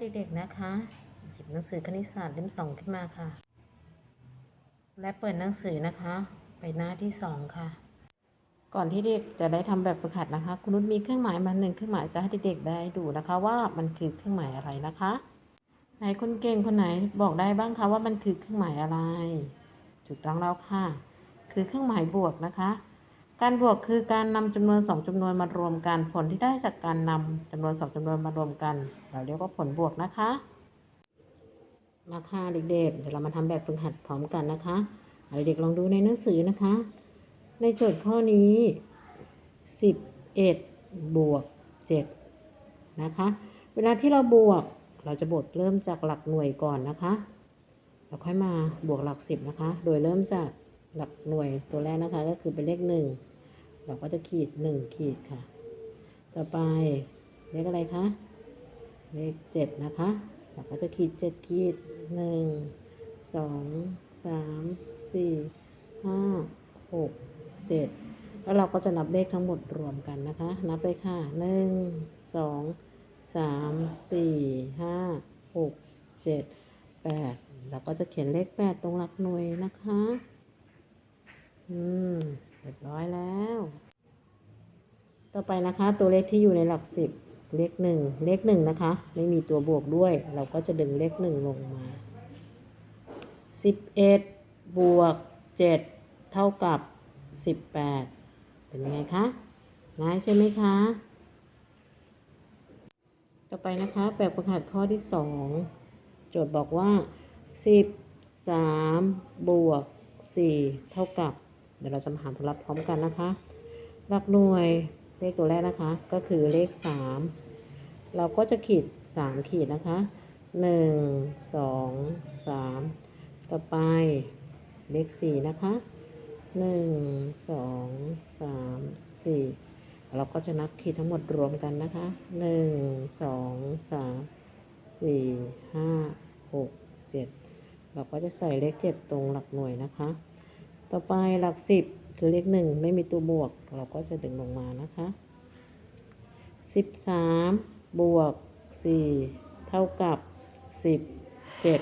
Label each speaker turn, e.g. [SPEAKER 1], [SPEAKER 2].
[SPEAKER 1] เด็กๆนะคะ หยิบหนังสือคณิตศาสตร์เล่มสองขึ้นมาค่ะ และเปิดหนังสือนะคะ ไปหน้าที่สองค่ะ ก่อนที่เด็กจะได้ทำแบบฝึกหัดนะคะ คุณนุชมีเครื่องหมายมาหนึ่งเครื่องหมายจะให้เด็กๆได้ดูนะคะ ว่ามันคือเครื่องหมายอะไรนะคะ ไหนคนเก่งคนไหนบอกได้บ้างคะว่ามันคือเครื่องหมายอะไร ถูกต้องแล้วค่ะ คือเครื่องหมายบวกนะคะ การบวกคือการนำจำนวนสองจำนวนมารวมกัน ผลที่ได้จากการนำจำนวนสองจำนวนมารวมกัน เราเรียกว่าผลบวกนะคะมาค่ะเด็กๆ เดี๋ยวเรามาทำแบบฝึกหัดพร้อมกันนะคะเด็กๆลองดูในหนังสือนะคะ ในโจทย์ข้อนี้ 11 บวก 7 นะคะ เวลาที่เราบวกเราจะบวกเริ่มจากหลักหน่วยก่อนนะคะ แล้วค่อยมาบวกหลัก 10 นะคะ โดยเริ่มจาก หลักหน่วยตัวแรกนะคะก็คือเป็นเลข1เราก็จะขีด1ขีดค่ะ ต่อไปเลขอะไรคะเลข7นะคะ เราก็จะขีด7ขีด1 2 3 4 5 6 7แล้วเราก็จะนับเลขทั้งหมดรวมกันนะคะ นับเลยค่ะ1 2 3 4 5 6 7 8เจ็ดแปดเราก็จะเขียนเลข8ตรงหลักหน่วยนะคะ อืมเรียบร้อยแล้ว ต่อไปนะคะ ตัวเลขที่อยู่ในหลักสิบเลขหนึ่งเลขหนึ่งนะคะ ไม่มีตัวบวกด้วย เราก็จะดึงเลขหนึ่งลงมาสิบเอ็ดบวกเจ็ดเท่ากับสิบแปดเป็นยังไงคะง่ายใช่ไหมคะ ต่อไปนะคะแบบฝึกหัดข้อที่สองโจทย์บอกว่าสิบสามบวกสี่เท่ากับ ดี๋ยวเราจะมาหาผลลัพธ์พร้อมกันนะคะ หลักหน่วยเลขตัวแรกนะคะ ก็คือเลขสามเราก็จะขีดสามขีดนะคะหนึ่งสองสามต่อไปเลขสี่นะคะหนึ่งสองสามสี่เราก็จะนับขีดทั้งหมดรวมกันนะคะหนึ่งสองสามสี่ห้าหกเจ็ดเราก็จะใส่เลขเจ็ดตรงหลักหน่วยนะคะ ต่อไปหลักสิบคือเลขหนึ่งไม่มีตัวบวก เราก็จะดึงลงมานะคะสิบสามบวกสี่เท่ากับสิบเจ็ด